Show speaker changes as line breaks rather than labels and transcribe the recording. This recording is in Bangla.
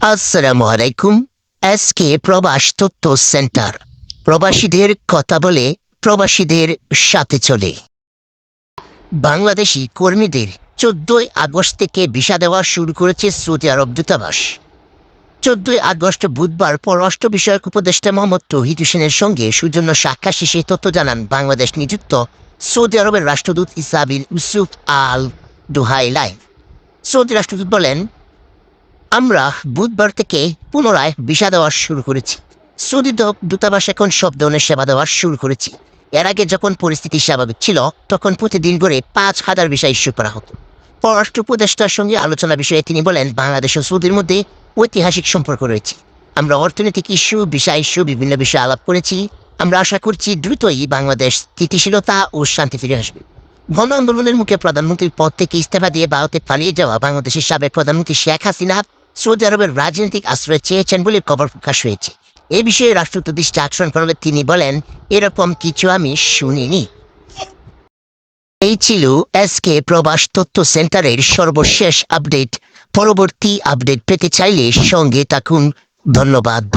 আসসালামু আলাইকুম এসকে প্রবাস তথ্য সেন্টার। প্রবাসীদের কথা বলে প্রবাসীদের সাথে চলে। বাংলাদেশি কর্মীদের চোদ্দই আগস্ট থেকে ভিসা দেওয়া শুরু করেছে সৌদি আরব দূতাবাস। চোদ্দই আগস্ট বুধবার পররাষ্ট্র বিষয়ক উপদেষ্টা মোহাম্মদ তৌহিদ হোসেনের সঙ্গে সুজন্য সাক্ষাৎ শেষে তথ্য জানান বাংলাদেশ নিযুক্ত সৌদি আরবের রাষ্ট্রদূত ইসাবিল ইউসুফ আল দুহাইলাই সৌদি রাষ্ট্রদূত বলেন আমরা বুধবার থেকে পুনরায় ভিসা দেওয়া শুরু করেছি। সৌদি দূত- দূতাবাস এখন সব ধরনের সেবা দেওয়া শুরু করেছি। এর আগে যখন পরিস্থিতি স্বাভাবিক ছিল, তখন প্রতিদিন করে পাঁচ হাজার ভিসা ইস্যু করা হতো। পররাষ্ট্র উপদেষ্টার সঙ্গে আলোচনা বিষয়ে তিনি বলেন, বাংলাদেশ ও সৌদির মধ্যে ঐতিহাসিক সম্পর্ক রয়েছে। আমরা অর্থনৈতিক ইস্যু বিষয় ইস্যু, বিভিন্ন বিষয়ে আলাপ করেছি। আমরা আশা করছি দ্রুতই বাংলাদেশ স্থিতিশীলতা ও শান্তি ফিরে আসবে। গণ আন্দোলনের মুখে প্রধানমন্ত্রীর পদ থেকে ইস্তফা দিয়ে ভারতে পালিয়ে যাওয়া বাংলাদেশের সাবেক প্রধানমন্ত্রী শেখ হাসিনা সৌদি আরবের রাজনৈতিক আশ্রয় চেয়েছেন বলে খবর প্রকাশ হয়েছে। এ বিষয়ে রাষ্ট্রদূত দৃষ্টি আকর্ষণ করলে তিনি বলেন, এরকম কিছু আমি শুনিনি। এই ছিল এসকে প্রবাস তথ্য সেন্টারের সর্বশেষ আপডেট। পরবর্তী আপডেট পেতে চাইলে সঙ্গে থাকুন। ধন্যবাদ।